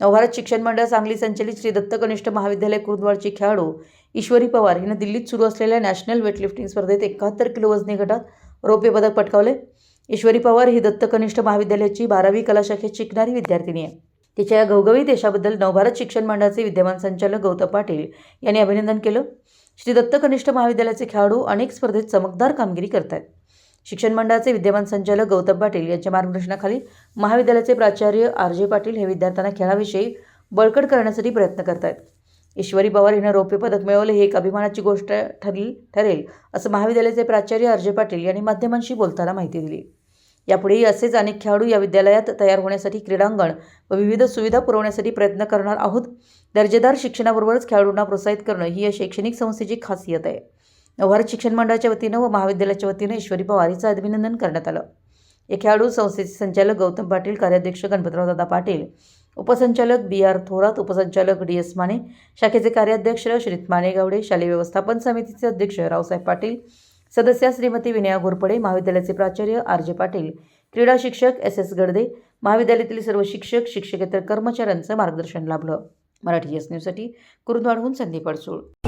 नवभारत शिक्षण मंडळ सांगली संचलित श्री दत्त कनिष्ठ महाविद्यालय कुर्दवाडची खेळाडू ईश्वरी पवार हिनं दिल्लीत सुरू असलेल्या नॅशनल वेटलिफ्टिंग स्पर्धेत एकाहत्तर किलो वजनी गटात रौप्य पदक पटकावले. ईश्वरी पवार ही दत्त कनिष्ठ महाविद्यालयाची बारावी कला शाखेत शिकणारी विद्यार्थिनी आहे. तिच्या या घवघवी देशाबद्दल नवभारत शिक्षण मंडळाचे विद्यमान संचालक गौतम पाटील यांनी अभिनंदन केलं. श्री दत्त कनिष्ठ महाविद्यालयाचे खेळाडू अनेक स्पर्धेत चमकदार कामगिरी करत आहेत शिक्षण मंडळाचे विद्यमान संचालक गौतम पाटील यांच्या मार्गदर्शनाखाली महाविद्यालयाचे प्राचार्य आर जे पाटील हे विद्यार्थ्यांना खेळाविषयी बळकट करण्यासाठी प्रयत्न करत आहेत ईश्वरी पवार हिनं रौप्य पदक मिळवले ही एक अभिमानाची गोष्ट ठरली ठरेल असं महाविद्यालयाचे प्राचार्य आर जे पाटील यांनी माध्यमांशी बोलताना माहिती दिली. यापुढेही असेच अनेक खेळाडू या विद्यालयात तयार होण्यासाठी क्रीडांगण व विविध सुविधा पुरवण्यासाठी प्रयत्न करणार आहोत. दर्जेदार शिक्षणाबरोबरच खेळाडूंना प्रोत्साहित करणं ही या शैक्षणिक संस्थेची खासियत आहे. भारत शिक्षण मंडळाच्या वतीनं व महाविद्यालयाच्या वतीनं ईश्वरी पवारीचं अभिनंदन करण्यात आलं. या खेळाडू संस्थेचे संचालक गौतम पाटील कार्याध्यक्ष गणपतराव दादा पाटील उपसंचालक बी आर थोरात उपसंचालक डी एस माने शाखेचे कार्याध्यक्ष श्रीत माने गावडे शालेय व्यवस्थापन समितीचे अध्यक्ष रावसाहेब पाटील सदस्या श्रीमती विनया घोरपडे महाविद्यालयाचे प्राचार्य आर जे पाटील क्रीडा शिक्षक एस एस गडदे महाविद्यालयातील सर्व शिक्षक शिक्षकेतर कर्मचाऱ्यांचं मार्गदर्शन लाभलं. मराठी एस न्यूजसाठी कुरुंदवाडहून संदीप अडसूळ.